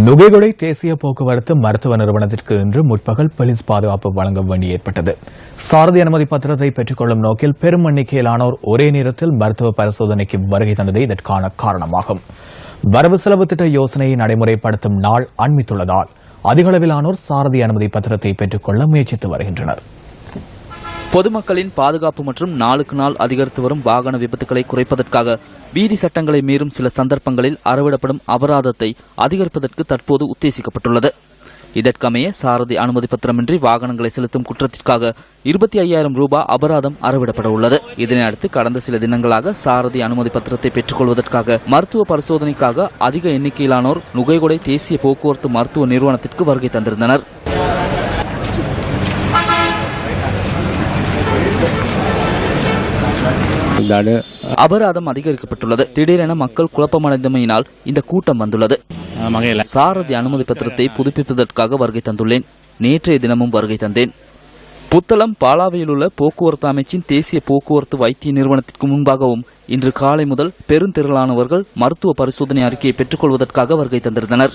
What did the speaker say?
நுகைகுடை தேசிய போக்குவரத்து மருத்துவ நிறுவனத்திற்கு இன்று முற்பகல் போலீஸ் பாதுகாப்பு வழங்க வேண்டி ஏற்பட்டது. சாரதி அனுமதி பத்திரத்தை பெற்றுக்கொள்ளும் நோக்கில் பெரும் எண்ணிக்கையிலானோர் ஒரே நேரத்தில் மருத்துவ பரிசோதனைக்கு வருகை தந்ததே இதற்கான காரணமாகும். வரவு செலவு திட்ட யோசனையை நடைமுறைப்படுத்தும் நாள் அண்மித்துள்ளதால் அதிகளவிலானோர் சாரதி அனுமதி பத்திரத்தை பெற்றுக்கொள்ள முயற்சித்து வருகின்றனர். பொதுமக்களின் பாதுகாப்பு மற்றும் நாளுக்கு நாள் அதிகரித்து வரும் வாகன விபத்துகளை குறைப்பதற்காக வீதி சட்டங்களை மீறும் சில சந்தர்ப்பங்களில் அறவிடப்படும் அபராதத்தை அதிகரிப்பதற்கு தற்போது உத்தேசிக்கப்பட்டுள்ளது. இதற்கமைய சாரதி அனுமதி பத்திரமின்றி வாகனங்களை செலுத்தும் குற்றத்திற்காக இருபத்தி ஐயாயிரம் ரூபாய் அபராதம் அறவிடப்பட உள்ளது. இதனையடுத்து கடந்த சில தினங்களாக சாரதி அனுமதி பத்திரத்தை பெற்றுக்கொள்வதற்காக மருத்துவ பரிசோதனைக்காக அதிக எண்ணிக்கையிலானோர் நுகைகொடை தேசிய போக்குவரத்து மருத்துவ நிறுவனத்திற்கு வருகை தந்திருந்தனர். அபராதம் அதிகரிக்கப்பட்டுள்ளது. திடீரென மக்கள் குழப்பமடைந்தமையினால் இந்த கூட்டம் வந்துள்ளது. சாரதி அனுமதி பத்திரத்தை புதுப்பிப்பதற்காக வருகை தந்துள்ளேன். நேற்றைய தினமும் வருகை தந்தேன். புத்தளம் பாலாவையில் உள்ள போக்குவரத்து அமைச்சின் தேசிய போக்குவரத்து வைத்திய நிறுவனத்திற்கு முன்பாகவும் இன்று காலை முதல் பெருந்திரளானவர்கள் மருத்துவ பரிசோதனை அறிக்கையை பெற்றுக்கொள்வதற்காக வருகை தந்திருந்தனர்.